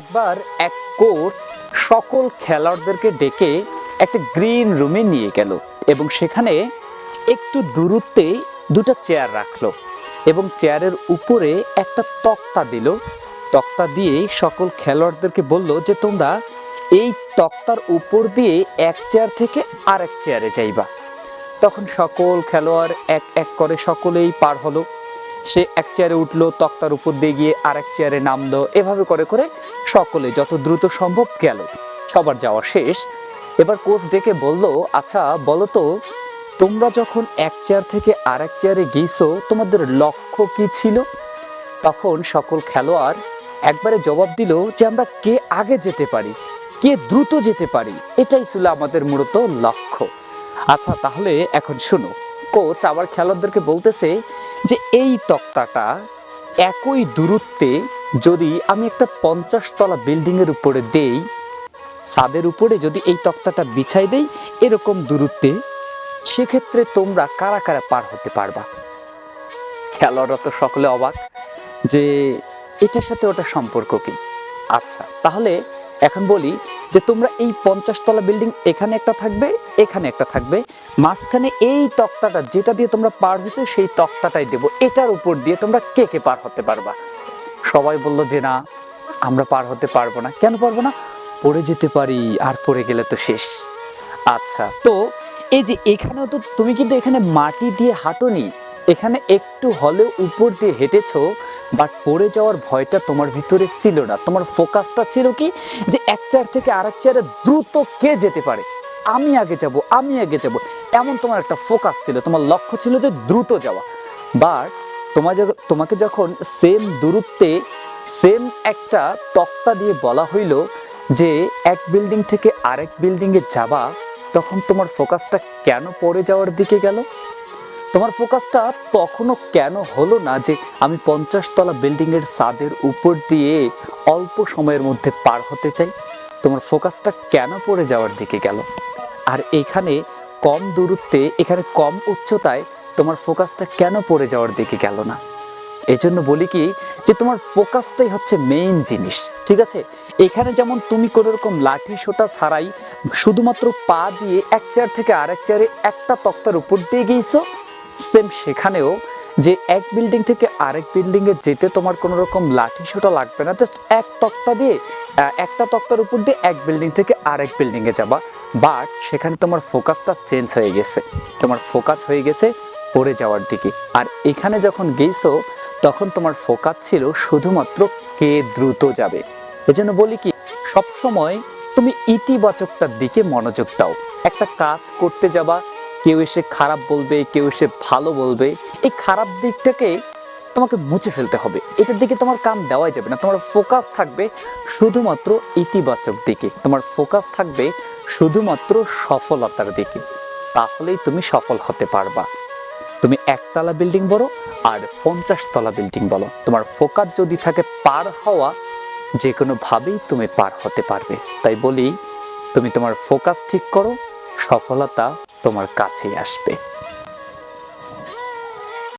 একবার এক কোচ সকল খেলোয়াড়দেরকে ডেকে একটা গ্রিন রুমে নিয়ে গেল এবং সেখানে একটু দূরত্বে দুটো চেয়ার রাখল এবং চেয়ারের উপরে একটা তক্তা দিল। তক্তা দিয়ে সকল খেলোয়াড়দেরকে বলল যে, তোমরা এই তক্তার উপর দিয়ে এক চেয়ার থেকে আরেক চেয়ারে যাইবা। তখন সকল খেলোয়াড় এক এক করে সকলেই পার হলো। সে এক চেয়ারে উঠল, তক্তার উপর দিয়ে গিয়ে আরেক চেয়ারে নামলো। এভাবে করে করে সকলে যত দ্রুত সম্ভব গেল। সবার যাওয়া শেষ। এবার কোচ ডেকে বলল আচ্ছা বলো তো, তোমরা যখন এক চেয়ার থেকে আর এক চেয়ারে গিয়েছো, তোমাদের লক্ষ্য কি ছিল? তখন সকল খেলোয়াড় একবারে জবাব দিল যে আমরা কে আগে যেতে পারি, কে দ্রুত যেতে পারি, এটাই ছিল আমাদের মূলত লক্ষ্য। আচ্ছা তাহলে এখন শোনো কোচ আবার খেলোয়াড়দেরকে বলতেছে যে, এই তক্তাটা একই দূরত্বে যদি আমি একটা পঞ্চাশ তলা বিল্ডিংয়ের উপরে দেই, ছাদের উপরে যদি এই তক্তাটা বিছাই দেই, এরকম দূরত্বে সেক্ষেত্রে তোমরা কারা কারা পার হতে পারবা? খেলোয়াড়রা তো সকলে অবাক যে, এটার সাথে ওটা সম্পর্ক কি? আচ্ছা তাহলে এখন বলি যে তোমরা এই পঞ্চাশ তলা বিল্ডিং এখানে একটা থাকবে, এখানে একটা থাকবে। মাঝখানে এই তক্তাটা যেটা দিয়ে তোমরা পার হয়েছো সেই তক্তাটাই দেবো। এটার উপর দিয়ে তোমরা কে কে পার হতে পারবা? সবাই বলল যে না, আমরা পার হতে পারব না। কেন পারব না? পড়ে যেতে পারি, আর পড়ে গেলে তো শেষ। আচ্ছা তো এই যে এখানেও তো তুমি কিন্তু এখানে মাটি দিয়ে হাঁটোনি। এখানে একটু হলেও উপর দিয়ে হেঁটেছ বাট পড়ে যাওয়ার ভয়টা তোমার ভিতরে ছিল না। তোমার ফোকাসটা ছিল কি? যে এক চেয়ার থেকে আরেক চেয়ারে দ্রুত কে যেতে পারে? আমি আগে যাব, আমি আগে যাব। এমন তোমার একটা ফোকাস ছিল, তোমার লক্ষ্য ছিল যে দ্রুত যাওয়া। বাট তোমার তোমাকে যখন সেম দূরত্বে সেম একটা তক্তা দিয়ে বলা হইল যে, এক বিল্ডিং থেকে আরেক বিল্ডিংয়ে যাবা তখন তোমার ফোকাসটা কেন পড়ে যাওয়ার দিকে গেল? তোমার ফোকাসটা তখনও কেন হলো না যে আমি পঞ্চাশ তলা বিল্ডিংয়ের ছাদের উপর দিয়ে অল্প সময়ের মধ্যে পার হতে চাই? তোমার ফোকাসটা কেন পড়ে যাওয়ার দিকে গেল? আর এখানে কম দূরত্বে, এখানে কম উচ্চতায় তোমার ফোকাসটা কেন পড়ে যাওয়ার দিকে গেল না? এজন্য বলি কি যে তোমার ফোকাসটাই হচ্ছে মেইন জিনিস, ঠিক আছে? এখানে যেমন তুমি কোনো রকম লাঠি সোটা ছাড়াই শুধুমাত্র পা দিয়ে এক চেয়ার থেকে আরেক চেয়ারে একটা তক্তার উপর দিয়ে গিয়েছো সেম সেখানেও যে এক বিল্ডিং থেকে আরেক বিল্ডিং এ যেতে তোমার কোনো রকম লাঠি সোটা লাগবে না জাস্ট এক তক্তা দিয়ে একটা তক্তার উপর দিয়ে এক বিল্ডিং থেকে আরেক বিল্ডিং এ যাবা। বাট সেখানে তোমার ফোকাসটা চেঞ্জ হয়ে গেছে, তোমার ফোকাস হয়ে গেছে পড়ে যাওয়ার দিকে। আর এখানে যখন গেছো তখন তোমার ফোকাস ছিল শুধুমাত্র কে দ্রুত যাবে। এজন্য বলি কি সব সময় তুমি ইতিবাচকটার দিকে মনোযোগ দাও। একটা কাজ করতে যাবা, কেউ এসে খারাপ বলবে, কেউ এসে ভালো বলবে, এই খারাপ দিকটাকে তোমাকে মুছে ফেলতে হবে। এটার দিকে তোমার কান দেওয়াই যাবে না, তোমার ফোকাস থাকবে শুধুমাত্র ইতিবাচক দিকে। তোমার ফোকাস থাকবে শুধুমাত্র সফলতার দিকে। তাহলেই তুমি সফল হতে পারবা। তুমি একতলা বিল্ডিং বলো আর পঞ্চাশ তলা বিল্ডিং বলো তোমার ফোকাস যদি থাকে পার হওয়া যে কোনোভাবেই তুমি পার হতে পারবে। তাই বলি, তুমি তোমার ফোকাস ঠিক করো, সফলতা তোমার কাছেই আসবে।